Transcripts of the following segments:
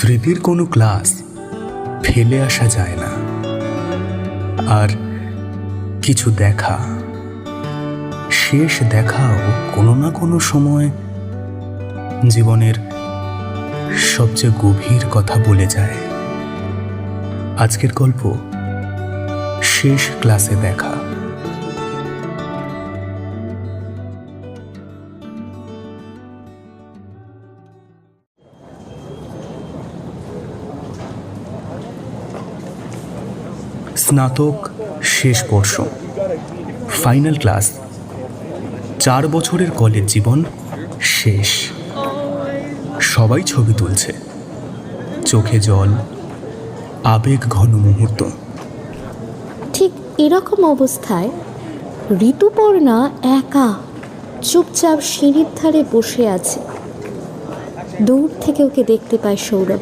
স্মৃতির কোনো ক্লাস ফেলে আসা যায় না। আর কিছু দেখা, শেষ দেখাও কোনো না কোনো সময় জীবনের সবচেয়ে গভীর কথা বলে যায়। আজকের গল্প শেষ ক্লাসে দেখা। স্নাতক শেষ বর্ষ। Final class. চার বছরের কলেজ জীবন শেষ। সবাই ছবি তুলছে। চোখে জল, আবেগ ঘন মুহূর্ত। ঠিক এরকম অবস্থায় ঋতুপর্ণা একা চুপচাপ সিঁড়ির ধারে বসে আছে। দূর থেকে ওকে দেখতে পায় সৌরভ।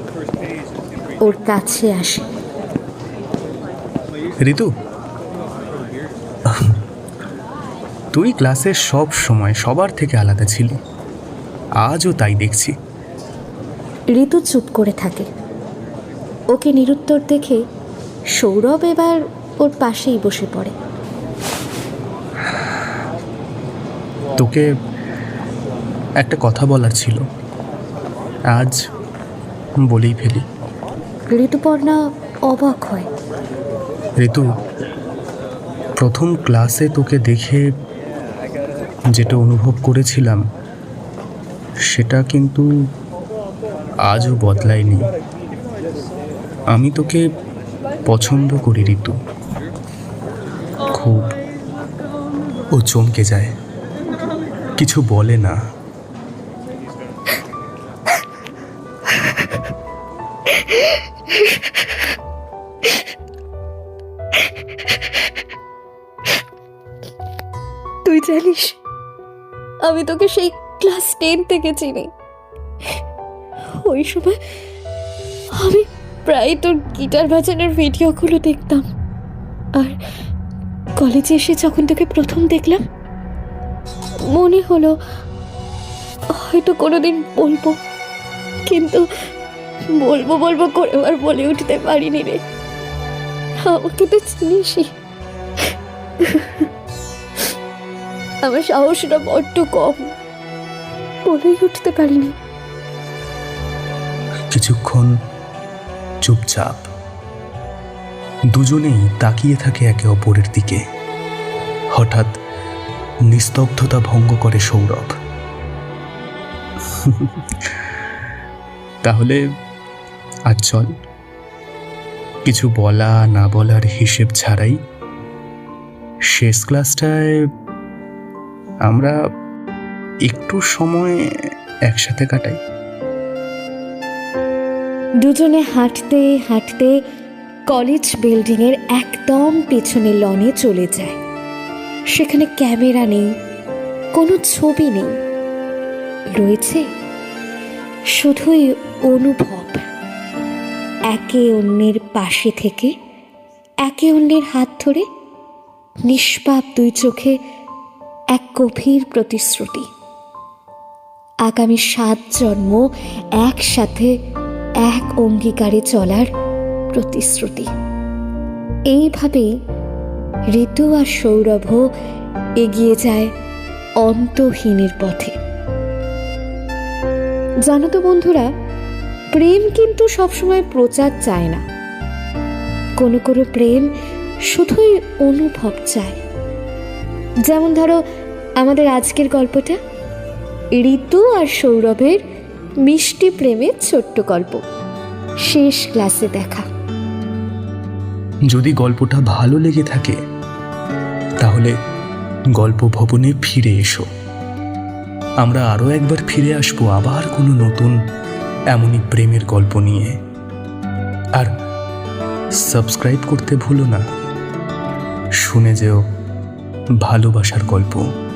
ওর কাছে আসে। ঋতু? তুই ক্লাসের সব সময় সবার থেকে আলাদা ছিলি। আজও তাই দেখছি। ঋতু চুপ করে থাকে। ওকে নিরুত্তর দেখে সৌরভ এবার ওর পাশেই বসে পড়ে। তোকে একটা কথা বলার ছিল। আজ বলেই ফেলি। ঋতুপর্ণা অবাক হয়। ঋতু, প্রথম ক্লাসে তোকে দেখে যেটা অনুভব করেছিলাম, সেটা কিন্তু আজও বদলায়নি। আমি তোকে পছন্দ করি, ঋতু। খুব ও চমকে যায়। কিছু বলে না। জানিস? আমি তোকে সেই ক্লাস টেন থেকে চিনি। ওই সময় আমি প্রায় তোর গিটার বাজানোর ভিডিওগুলো দেখতাম। আর কলেজে এসে যখন তোকে প্রথম দেখলাম, মনে হলো হয়তো কোনোদিন বলব, কিন্তু বলব বলব করে আর বলে উঠতে পারিনি রে। আমাকে তো চিনিসই। আমার সাহসটা বড্ড কম। বলেই উঠতে পারিনি। কিছুক্ষণ চুপচাপ। দুজনেই তাকিয়ে থাকে একে অপরের দিকে। হঠাৎ নিস্তব্ধতা ভঙ্গ করে সৌরভ। তাহলে আজ চল। কিছু বলা না বলার হিসেব ছাড়াই শেষ ক্লাসটায় আমরা একটু সময় একসাথে কাটাই। দুজনে হাঁটতে হাঁটতে কলেজ বিল্ডিংয়ের একদম পেছনে লনে চলে যায়। সেখানে ক্যামেরা নেই, কোনো ছবি নেই। রয়েছে শুধুই অনুভব। একে অন্যের পাশে থেকে, একে অন্যের হাত ধরে নিষ্পাপ দুই চোখে এক গভীর প্রতিশ্রুতি। আগামী সাত জন্ম একসাথে এক অঙ্গীকারে চলার প্রতিশ্রুতি। এইভাবেই ঋতু আর সৌরভ এগিয়ে যায় অন্তহীনের পথে। জানো তো বন্ধুরা, প্রেম কিন্তু সবসময় প্রচার চায় না। কোনো কোনো প্রেম শুধুই অনুভব চায়। যেমন ধরো, আমাদের আজকের গল্পটা ঋতু আর সৌরভের মিষ্টি প্রেমের ছোট্ট গল্প। শেষ ক্লাসে দেখা। যদি গল্পটা ভালো লেগে থাকে, তাহলে গল্প ভবনে ফিরে এসো। আমরা আরও একবার ফিরে আসব আবার কোনো নতুন, এমনই প্রেমের গল্প নিয়ে। আর সাবস্ক্রাইব করতে ভুলো না। শুনে যেও। ভালোবাসার গল্প।